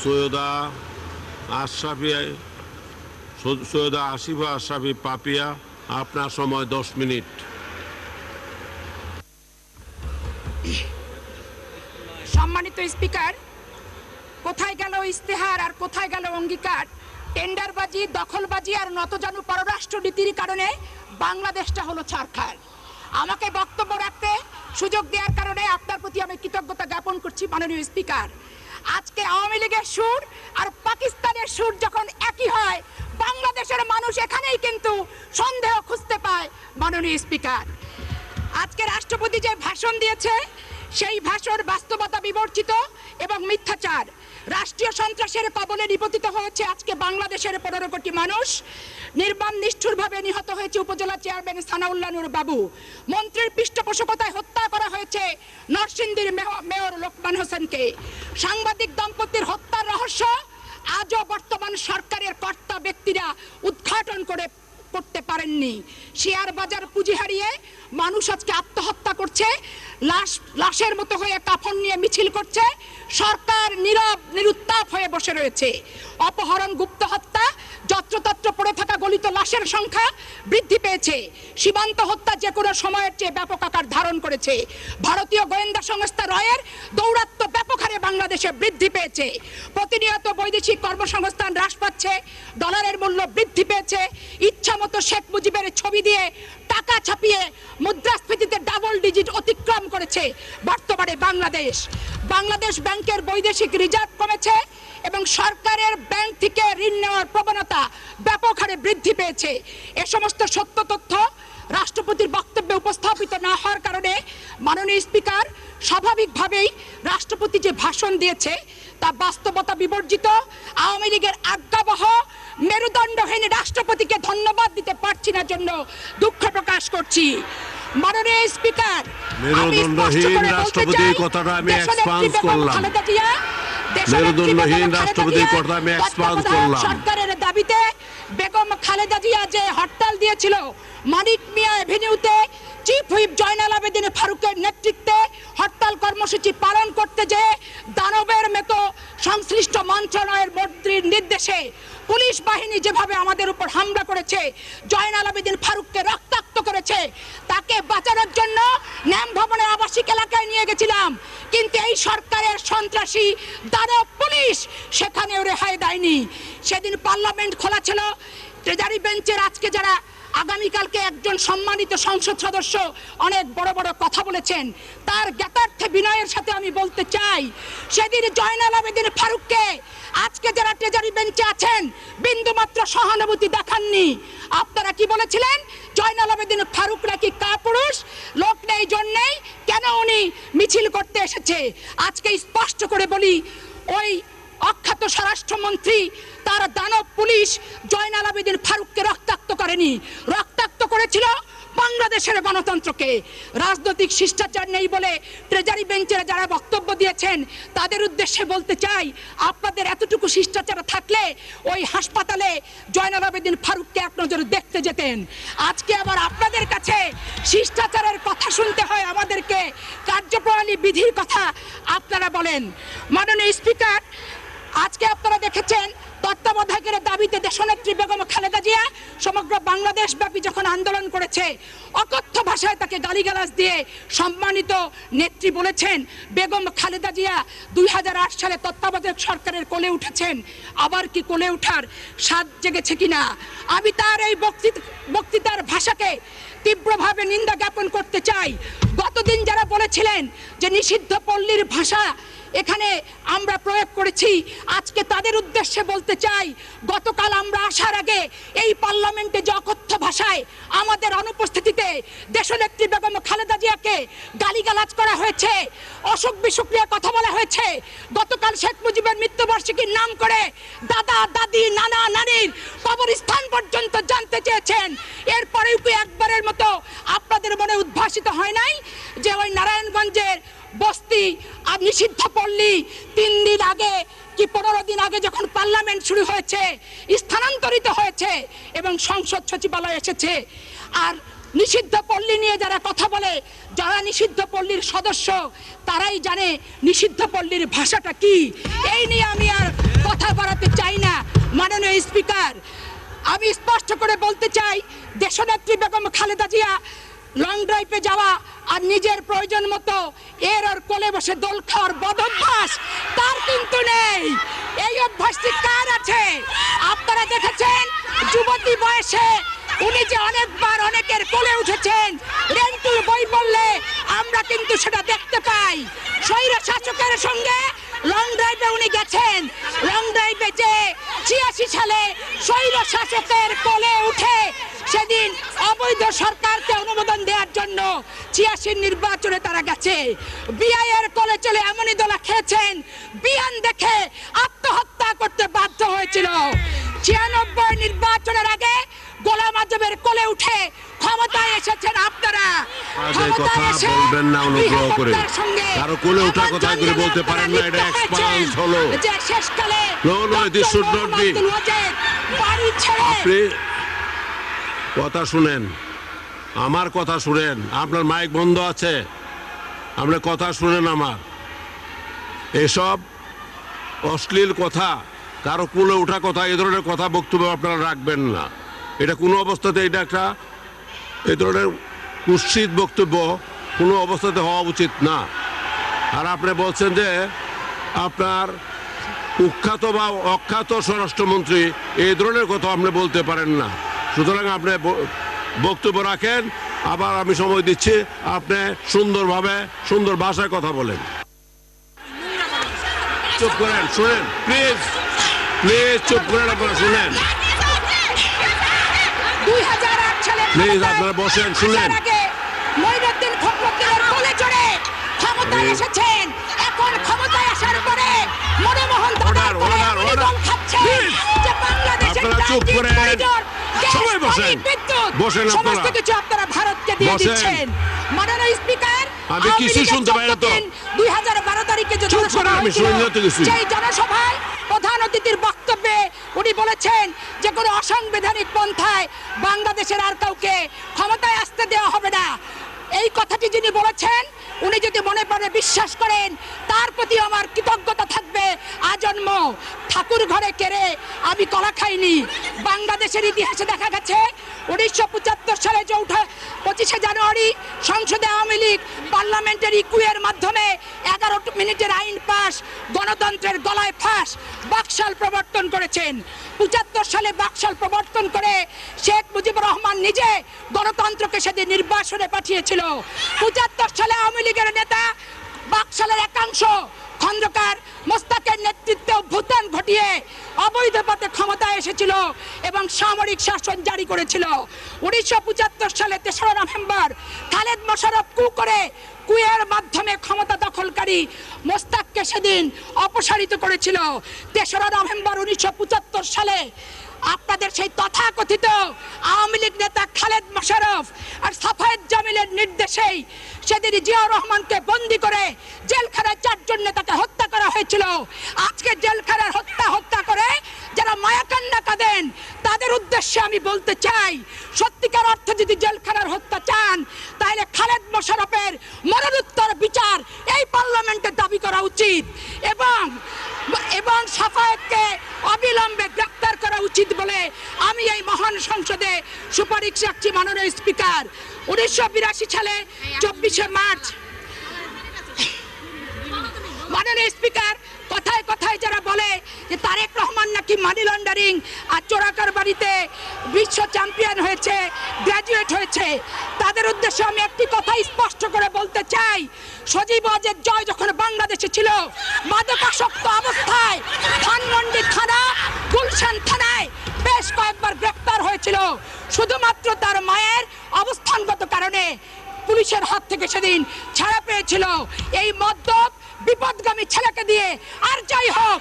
সৈয়দা আশরাফি সৈয়দা আসিফা আশরাফি পাপিয়া, আপনার সময় দশ মিনিট। সম্মানিত স্পিকার, কোথায় গেল ইস্তেহার আর কোথায় গেল অঙ্গীকার? টেন্ডারবাজি, দখলবাজি আর নতজানু পররাষ্ট্র নীতির কারণে বাংলাদেশটা হলো ছারখার। আমাকে বক্তব্য রাখতে সুযোগ দেওয়ার কারণে আপনার প্রতি আমি কৃতজ্ঞতা জ্ঞাপন করছি, মাননীয় স্পিকার। আজকে আওয়ামী লীগের সুর আর পাকিস্তানের সুর যখন একই হয়, বাংলাদেশের মানুষ এখানেই কিন্তু সন্দেহ খুঁজতে পায়, মাননীয় স্পিকার। আজকে রাষ্ট্রপতি যে ভাষণ দিয়েছে সেই ভাষণ বাস্তবতা বিবর্জিত এবং মিথ্যাচার। রাষ্ট্রীয় সন্ত্রাসের কবলে নিপতিত হয়েছে আজকে বাংলাদেশের পনেরো কোটি মানুষ। নির্মম নিষ্ঠুরভাবে নিহত হয়েছে উপজেলা চেয়ারম্যান সানাউল্লাহ নূর বাবু। মন্ত্রীর পৃষ্ঠপোষকতায় হত্যা করা হয়েছে নরসিংদীর মেয়র লোকমান হোসেনকে। সাংবাদিক দম্পতির হত্যার রহস্য আজও বর্তমান সরকারের কর্তা ব্যক্তিরা উদ্ঘাটন করে করতে পারেননি। শেয়ার বাজার পুঁজি হারিয়ে মানুষ আজকে আত্মহত্যা করছে, লাশ, লাশের মতো হয়ে কাফন নিয়ে মিছিল করছে, সরকার নীরব, নিরুত্তাপ হয়ে বসে রয়েছে। অপহরণ, গুপ্ত হত্যা, যত্রতত্র পড়ে থাকা গলিত লাশের সংখ্যা বৃদ্ধি পেয়েছে। সীমান্ত হত্যা যে কোনো সময়ের চেয়ে ব্যাপক আকার ধারণ করেছে। ভারতীয় গোয়েন্দা সংস্থা রয়ের দৌরাত্ম্য ব্যাপক হারে বাংলাদেশে বৃদ্ধি পেয়েছে। প্রতিনিয়ত বৈদেশিক কর্মসংস্থান হ্রাস পাচ্ছে, ডলারের মূল্য বৃদ্ধি পেয়েছে। ইচ্ছামতো শেখ মুজিবের ছবি দিয়ে টাকা ছাপিয়ে মুদ্রাস্ফীতিতে ডাবল ডিজিট অতিক্রম করেছে বর্তমানে বাংলাদেশ। বাংলাদেশ ব্যাংকের বৈদেশিক রিজার্ভ কমেছে এবং সরকারের ব্যাংক থেকে ঋণ নেওয়ার প্রবণতা ব্যাপক হারে বৃদ্ধি পেয়েছে। এ সমস্ত সত্য তথ্য রাষ্ট্রপতির বক্তব্যে উপস্থাপিত না হওয়ার কারণে মাননীয় স্পিকার স্বাভাবিকভাবেই রাষ্ট্রপতি যে ভাষণ দিয়েছে তা বাস্তবতা বিবর্জিত আওয়ামী লীগের আজ্ঞাবহ মেরুদণ্ডহীন রাষ্ট্রপতিকে ধন্যবাদ দিতে পারছি না জন্য দুঃখ প্রকাশ করছি মাননীয় স্পিকার মেরুদণ্ডহীন চাই, কথাটা আমি বেগম করলাম। মেরুদণ্ডহীন বেগম খালেদা রাষ্ট্রপতির জিয়া, কথা আমি তত্ত্বাবধায়ক করলাম। সরকারের দাবিতে বেগম খালেদা জিয়া যে হরতাল দিয়েছিল মানিক মিয়া এভিনিউতে চিফ হুইপ জয়নাল আবেদিন ফারুকের নেতৃত্বে হরতাল কর্মসূচি পালন করতে যে দানবের মতো সংশ্লিষ্ট মন্ত্রণালয়ের মন্ত্রীর নির্দেশে পুলিশ বাহিনী যেভাবে আমাদের উপর হামলা করেছে জয়নাল আবেদিন ফারুককে রক্তাক্ত করেছে, তাকে বাঁচানোর জন্য ন্যাম ভবনের আবাসিক এলাকায় নিয়ে গেছিলাম। কিন্তু এই সরকারের সন্ত্রাসী দানব পুলিশ সেখানেও রেহাই দেয়নি। সেদিন পার্লামেন্ট খোলা ছিল ট্রেজারি বেঞ্চের আজকে যারা আগামীকালকে একজন সম্মানিত সংসদ সদস্য অনেক বড় বড় কথা বলেছেন। তার জ্ঞাতার্থে বিনয়ের সাথে আমি বলতে চাই, সেদিন জয়নাল আবেদিন ফারুককে আজকে যারা ট্রেজারি বেঞ্চে আছেন, বিন্দুমাত্র সহানুভূতি দেখাননি। আপনারা কি বলেছিলেন? জয়নাল আবেদিন ফারুক নাকি কাপুরুষ লোক নেই জন্যেই কেন উনি মিছিল করতে এসেছে? আজকে স্পষ্ট করে বলি, ওই অখ্যাত স্বরাষ্ট্রমন্ত্রী, তার দানব পুলিশ জয়নাল আবেদিন ফারুককে রক্তাক্ত করেনি। রক্তাক্ত করেছিল বাংলাদেশের গণতন্ত্রকে। রাজনৈতিক শিষ্টাচার নেই বলে ট্রেজারি বেঞ্চের যারা বক্তব্য দিয়েছেন, তাদের উদ্দেশ্যে বলতে চাই, আপনাদের এতটুকু শিষ্টাচার থাকলে ওই হাসপাতালে জয়নাল আবেদিন ফারুককে এক নজরে দেখতে যেতেন। আজকে আবার আপনাদের কাছে শিষ্টাচারের কথা শুনতে হয়, আমাদেরকে কার্যপ্রণালী বিধির কথা আপনারা বলেন। মাননীয় স্পিকার আজকে আপনারা দেখেছেন তত্ত্বাবধায়কের দাবিতে দেশনেত্রী বেগম খালেদা জিয়া সমগ্র বাংলাদেশ ব্যাপী যখন আন্দোলন করেছে, অকথ্য ভাষায় তাকে গালিগালাজ দিয়ে সম্মানিত নেত্রী বলেছেন, বেগম খালেদা জিয়া দুই হাজার আট সালে তত্ত্বাবধায়ক সরকারের কোলে উঠেছেন, আবার কি কোলে উঠার স্বাদ জেগেছে কিনা? আমি তার এই বক্তৃতা বক্তৃতার ভাষাকে তীব্রভাবে নিন্দা জ্ঞাপন করতে চাই। গতদিন যারা বলেছিলেন যে নিষিদ্ধ পল্লীর ভাষা এখানে আমরা প্রয়োগ করেছি। আজকে তাদের উদ্দেশ্যে বলতে চাই, গতকাল আমরা আসার আগে এই পার্লামেন্টে যে অকথ্য ভাষায় আমাদের অনুপস্থিতিতে দেশনেত্রী বেগম খালেদা জিয়াকে গালিগালাজ করা হয়েছে, অসুখ বিসুখ নিয়ে কথা বলা হয়েছে, গতকাল শেখ মুজিবের মৃত্যুবার্ষিকীর নাম করে দাদা, দাদি, নানা, নানির কবরস্থান পর্যন্ত জানতে চেয়েছেন। এরপরেও কি একবারের মতো আপনাদের মনে উদ্ভাসিত হয় নাই যে ওই নারায়ণগঞ্জের বস্তি আর নিষিদ্ধ পল্লী তিন দিন আগে কি পনেরো দিন আগে যখন পার্লামেন্ট শুরু হয়েছে, স্থানান্তরিত হয়েছে এবং সংসদ সচিবালয় এসেছে। আর নিষিদ্ধ পল্লী নিয়ে যারা কথা বলে, যারা নিষিদ্ধ পল্লীর সদস্য, তারাই জানে নিষিদ্ধ পল্লীর ভাষাটা কি। এই নিয়ে আমি আর কথা বাড়াতে চাই না, মাননীয় স্পিকার। আমি স্পষ্ট করে বলতে চাই, দেশনেত্রী বেগম খালেদা জিয়া লং ড্রাইভে যাওয়া আর নিজের প্রয়োজন মতো এর ওর কোলে বসে দোল খাওয়ার বদ অভ্যাস, তার কিন্তু নেই। এই অভ্যাসটি কার আছে? আপনারা দেখেছেন, যুবতী বয়সে উনি যে অনেকবার অনেকের কোলে উঠেছেন রেন্টুর বই বললে আমরা কিন্তু সেটা দেখতে পাই। স্বৈর শাসকের সঙ্গে লং ড্রাইভে উনি গেছেন। লং ড্রাইভে যে ছিয়াশি সালে স্বৈর শাসকের কোলে উঠে সেদিন অবৈধ সরকারকে অনুমোদন দেওয়ার জন্য ছিয়াশির নির্বাচনে তারা গেছে বিআইয়ের কোলে চলে এমনই দলা খেয়েছেন বিয়ান দেখে আত্মহত্যা করতে বাধ্য হয়েছিল ছিয়ানব্বই নির্বাচনের আগে গোলাম আজমের কোলে উঠে ক্ষমতায় এসেছেন আপনারা কথা বলবেন না অনুগ্রহ করে। কারও কোলে ওঠা কথা বলতে পারেন না, এটা হলো। শেষকালে আপনি কথা শুনেন। আমার কথা শুনেন। আপনার মাইক বন্ধ আছে। আপনার কথা শুনেন আমার। এসব অশ্লীল কথা, কারও কুলে ওঠা কথা, এ ধরনের কথা বক্তব্য আপনারা রাখবেন না। এটা কোনো অবস্থাতে এটা একটা এই ধরনের কুৎসিত বক্তব্য, কোনো অবস্থাতে হওয়া উচিত না। আর আপনি বলছেন যে আপনার কুখ্যাত বা অখ্যাত স্বরাষ্ট্রমন্ত্রী এই ধরনের কথা আপনি বলতে পারেন না। সুতরাং আপনি বক্তব্য রাখেন। আবার আমি সময় দিচ্ছি আপনি সুন্দরভাবে সুন্দর ভাষায় কথা বলেন। চুপ করেন শুনেন প্লিজ প্লিজ চুপ করেন আপনারা শুনেন। 2008 সালে Please, ক্ষমতায় আপনারা বসেন, শুনেন। মঈনুদ্দিন ফখরুদ্দিনের কোলে চড়ে ক্ষমতায় এসেছেন। এখন ক্ষমতায় আসার পরে মনমোহন দাদার কোলে order, এমনই order. দল খাচ্ছেন যে বাংলাদেশের আপনারা চুপ করেন। বসেন। সমস্ত কিছু আপনারা ভারতকে দিয়ে। দিচ্ছেন মাননীয় স্পিকার আমি কিছুই শুনতে পাই না তো। জন্মদিন 2012 তারিখে যে জনসভা। সেই জনসভায় প্রধান অতিথির বক্তব্যে উনি বলেছেন যে কোনো অসাংবিধানিক পন্থায় বাংলাদেশের আর কাউকে ক্ষমতায় আসতে দেওয়া হবে না এই কথাটি যিনি বলেছেন উনি যদি মনে প্রাণে বিশ্বাস করেন, তার প্রতি আমার কৃতজ্ঞতা থাকবে। আজন্ম, ঠাকুর ঘরে কেড়ে আমি কলা খাইনি। বাংলাদেশের ইতিহাসে দেখা গেছে উনিশশো পঁচাত্তর সালে চৌঠা পঁচিশে জানুয়ারি সংসদে আওয়ামী লীগ পার্লামেন্টের ইকুয়ের মাধ্যমে এগারো মিনিটের আইন পাস গণতন্ত্রের গলায় ফাঁস, বাকশাল প্রবর্তন করেছেন। পঁচাত্তর সালে বাকশাল প্রবর্তন করে শেখ মুজিবুর রহমান নিজে গণতন্ত্রকে সেদিন নির্বাসনে পাঠিয়েছিল। পঁচাত্তর সালে আওয়ামী লীগের নেতা বাকশালের একাংশ খন্দকার মোস্তাকের নেতৃত্বে অভ্যুত্থান ঘটিয়ে অবৈধ পথে ক্ষমতায় এসেছিল এবং সামরিক শাসন জারি করেছিল। উনিশশো পঁচাত্তর সালে তেসরা নভেম্বর খালেদ মোশারফ কু করে কুয়ের মাধ্যমে ক্ষমতা দখলকারী মোস্তাককে সেদিন অপসারিত করেছিল। তেসরা নভেম্বর উনিশশো পঁচাত্তর সালে আপনাদের সেই তথাকথিত আওয়ামী লীগ নেতা খালেদ মোশারফ আর সাফায়েত জামিলের নির্দেশেই সেদিন জিয়াউর রহমানকে বন্দি করে জেলখানায় চারজন নেতাকে হত্যা করা হয়েছিল। আজকে জেলখানার হত্যা হত্যা করে যারা মায়াকান্না কাঁদেন, তাদের উদ্দেশ্যে আমি বলতে চাই, সত্যিকার অর্থে যদি জেলখানার হত্যা চান, তাহলে খালেদ মোশারফের মরণোত্তর বিচার এই পার্লামেন্টে দাবি করা উচিত এবং এবং সাফায়েতকে অবিলম্বে গ্রেপ্তার করা উচিত বলে আমি এই মহান সুপারিশ রাখছি মাননীয় স্পিকার। উনিশশো বিরাশি সালে চব্বিশে মার্চ। মাননীয় স্পিকার, কথায় কথায় যারা বলে যে তারেক রহমান নাকি মানি লন্ডারিং আর চোরাকার বাড়িতে বিশ্ব চ্যাম্পিয়ন হয়েছে গ্র্যাজুয়েট হয়েছে, তাদের উদ্দেশ্যে আমি একটি কথা স্পষ্ট করে বলতে চাই। সজীব ওয়াজেদ জয় যখন বাংলাদেশে ছিল, মাদকাসক্ত অবস্থায় ধানমন্ডি থানা, গুলশান থানায় বেশ কয়েকবার গ্রেপ্তার হয়েছিল। শুধুমাত্র তার মায়ের অবস্থানগত কারণে পুলিশের হাত থেকে সেদিন ছাড়া পেয়েছিল। এই মদ্যপ বিপদগামী ছেলেকে দিয়ে আর যাই হোক,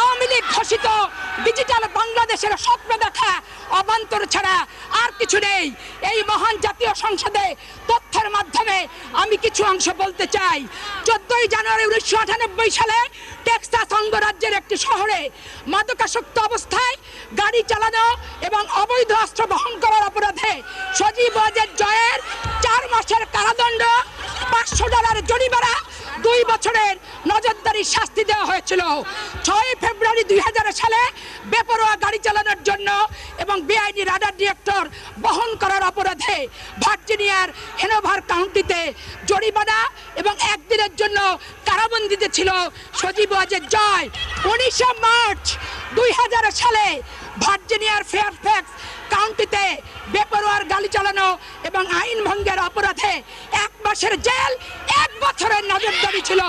আওয়ামী লীগ ঘোষিত ডিজিটাল বাংলাদেশের স্বপ্ন দেখা অবান্তর ছাড়া আর কিছু নেই। এই মহান জাতীয় সংসদে তথ্যের মাধ্যমে আমি কিছু অংশ বলতে চাই। চোদ্দই জানুয়ারি উনিশশো আটানব্বই সালে টেক্সাস অঙ্গরাজ্যের একটি শহরে মাদকাসক্ত অবস্থায় গাড়ি চালানো এবং অবৈধ অস্ত্র বহন করার অপরাধে সজীব জয়ের চার মাসের কারাদণ্ড, পাঁচশো ডলার জরিমানা দুই বছরের নজরদারি শাস্তি দেওয়া হয়েছিল। ছয় ফেব্রুয়ারি দুই হাজার সালে বেপরোয়া গাড়ি চালানোর জন্য এবং বেআইনি রাডার ডিরেক্টর বহন করার অপরাধে ভার্জিনিয়ার হেনোভার কাউন্টিতে জরিমানা এবং একদিনের জন্য কারাবন্দিতে ছিল সজীব ওয়াজের জয়। উনিশে মার্চ দুই হাজার সালে ভার্জিনিয়ার ফেয়ারফ্যাক্স কাউন্টিতে বেপরোয়ার গাড়ি চালানো এবং আইন ভঙ্গের অপরাধে এক মাসের জেল, এক বছরের নজরদারি ছিল।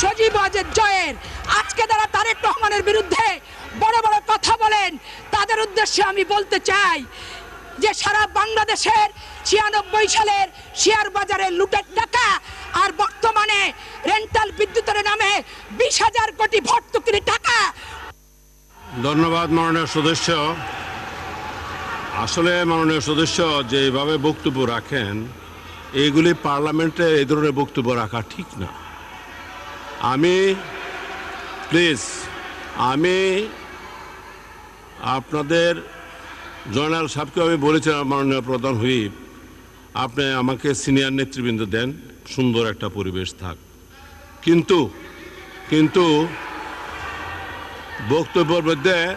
সজীব ওয়াজেদ জয়ের। আজকে যারা তারেক রহমানের বিরুদ্ধে বড় বড় কথা বলেন, তাদের উদ্দেশ্যে আমি বলতে চাই যে সারা বাংলাদেশের ছিয়ানব্বই সালের শেয়ার বাজারে লুটের টাকা আর বর্তমানে রেন্টাল বিদ্যুতের নামে বিশ হাজার কোটি ভর্তুকির টাকা ধন্যবাদ, মাননীয় সদস্য। আসলে, মাননীয় সদস্য, যেভাবে বক্তব্য রাখেন এইগুলি পার্লামেন্টে এই ধরনের বক্তব্য রাখা ঠিক না। আমি, প্লিজ, আমি আপনাদের, জয়নাল সাহেবকে আমি বলেছিলাম, মাননীয় প্রধান হুইপ, আপনি আমাকে সিনিয়র নেতৃবৃন্দ দেন, সুন্দর একটা পরিবেশ থাক। কিন্তু কিন্তু বক্তব্যের মধ্যে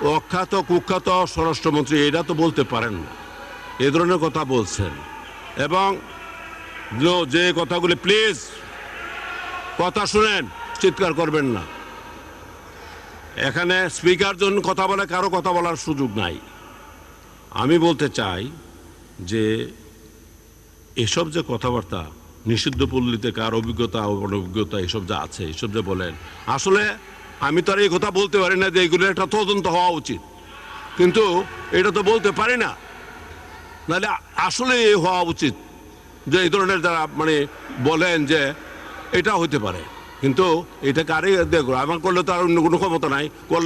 অখ্যাত কুখ্যাত স্বরাষ্ট্রমন্ত্রী এটা তো বলতে পারেন না। এ ধরনের কথা বলছেন। এবং যে- কথাগুলি প্লিজ, কথা শুনেন, চিৎকার করবেন না। এখানে স্পিকার জন্য কথা বলে, কারও কথা বলার সুযোগ নাই। আমি বলতে চাই যে এসব যে কথাবার্তা নিষিদ্ধ পল্লীতে কার অভিজ্ঞতা, অনভিজ্ঞতা, এসব যা আছে, এসব যে বলেন, আসলে আমি তো আর এই কথা বলতে পারি না যে এগুলো একটা তদন্ত হওয়া উচিত। কিন্তু এটা তো বলতে পারি না। নাহলে আসলে হওয়া উচিত যে এই ধরনের যারা মানে বলেন যে এটা হইতে পারে। কিন্তু এটা কারে দেখো, আমার করলে তো আর অন্য কোনো ক্ষমতা নাই, করলে